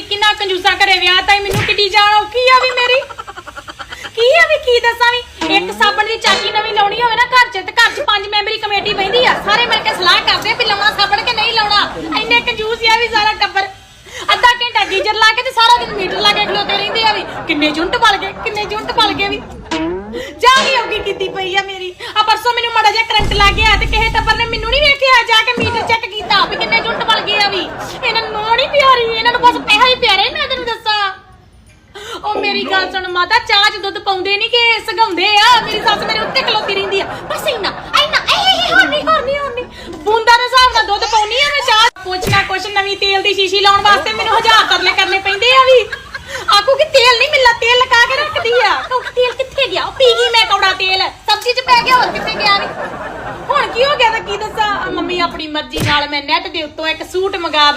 ਕਿੰਨਾ ਕੰਜੂਸਾ ਘਰੇ ਵਿਆਹ ਤਾਂ ਮੈਨੂੰ ਕਿੱਡੀ ਜਾਣ ਔਖੀ ਆ ਵੀ ਮੇਰੀ। ਕੀ ਆ ਵੀ, ਕੀ ਦੱਸਾਂ ਵੀ? ਇੱਕ ਸਾਬਣ ਦੀ ਚਾਚੀ ਨਵੀਂ ਲਾਉਣੀ ਹੋਵੇ ਨਾ ਘਰ 'ਚ ਤੇ ਘਰ 'ਚ ਪੰਜ ਮੈਂਬਰੀ ਕਮੇਟੀ ਬੈਂਦੀ ਆ। ਸਾਰੇ ਮਿਲ ਕੇ ਸਲਾਹ ਕਰਦੇ ਵੀ ਲਾਉਣਾ ਸਾਬਣ ਕਿ ਨਹੀਂ ਲਾਉਣਾ। ਇੰਨੇ ਕੰਜੂਸ ਆ ਵੀ ਸਾਰਾ ਟੱਬਰ। ਅੱਧਾ ਘੰਟਾ ਗੀਜ਼ਰ ਲਾ ਕੇ ਤੇ ਸਾਰਾ ਦਿਨ ਮੀਟਰ ਲਾ ਕੇ ਖਲੋਤੇ ਰਹਿੰਦੇ ਆ ਵੀ। ਕਿੰਨੇ ਜੁੰਟ ਪਲ ਗਏ, ਕਿੰਨੇ ਜੁੰਟ ਪਲ ਗਏ ਵੀ। ਜਾ ਨਹੀਂ ਹੋਗੀ ਕੀਤੀ ਪਈ ਆ ਮੇਰੀ। ਆ ਪਰਸੋਂ ਮੈਨੂੰ ਮੜਾ ਜਿਹਾ ਕਰੰਟ ਲੱਗ ਗਿਆ ਤੇ ਕਿਸੇ ਟੱਬਰ ਨੇ ਮੈਨੂੰ ਨਹੀਂ ਵੇਖਿਆ ਜਾ ਕੇ ਮੀਟਰ ਚੈੱਕ ਕੀਤਾ ਵੀ ਕਿੰਨੇ ਜੁੰਟ ਪਲ ਗਏ ਆ ਵੀ ਇਹਨਾਂ ਨੂੰ ਨੋ ਨਹੀਂ ਪਿਆਰੀ ਇਹਨਾਂ ਨੂੰ ਬਸ ਪੈਸਾ ਹੀ ਪਿਆਰੇ ਮੈਂ ਤੈਨੂੰ ਦੱਸਾਂ ਉਹ ਮੇਰੀ ਗੱਲ ਸੁਣ ਮਾਤਾ, ਚਾਹ ਚ ਦੁੱਧ ਪਾਉਂਦੇ ਨਹੀਂ ਕਿ ਸਗਾਉਂਦੇ ਆ? ਮੇਰੀ ਸੱਸ ਮੇਰੇ ਉੱਤੇ ਖਲੋਤੀ ਰਹਿੰਦੀ ਆ। ਬਸ ਇੰਨਾ ਇੰਨਾ, ਇਹ ਹੋਰ ਨਹੀਂ ਹੋਰ ਨਹੀਂ ਹੋਰ ਨਹੀਂ ਬੂੰਦਾਂ ਦੇ ਹਿਸਾਬ ਨਾਲ ਦੁੱਧ ਪਾਉਣੀ ਆ ਮੈਂ ਚਾਹ। ਕੁਛ ਕੁਛ ਨਵੀਂ ਤੇਲ ਦੀ ਸ਼ੀਸ਼ੀ ਲਾਉਣ ਵਾਸਤੇ ਮੈਨੂੰ ਹਜ਼ਾਰ ਤਰਲੇ ਕਰਨੇ ਪੈਂਦੇ ਆ ਵੀ। ਆਕੂ ਕਿ ਤੇਲ ਨਹੀਂ ਮਿਲਦਾ, ਤੇਲ ਲਗਾ ਕੇ ਰੱਖਦੀ ਆ। ਕਹੂ ਕਿ ਤੇਲ ਕਿੱਥੇ ਗਿਆ? ਉਹ ਪੀ ਗਈ ਮੈਂ ਕੌੜਾ ਤੇਲ। ਸਬਜ਼ੀ 'ਚ ਪੈ ਗਿਆ, ਹੋਰ ਕਿੱਥੇ ਗਿਆ ਵੀ? ਹੁਣ ਕੀ ਹੋ ਗਿਆ ਤਾਂ ਕੀ ਦੱਸਾਂ? ਆਹ ਮੰਮੀ ਆਪਣੀ ਮਰਜ਼ੀ ਨਾਲ ਮੈਂ ਨੈਟ ਦੇ ਉੱਤੋਂ ਇੱਕ ਸੂਟ ਮੰਗਾ ਬਈ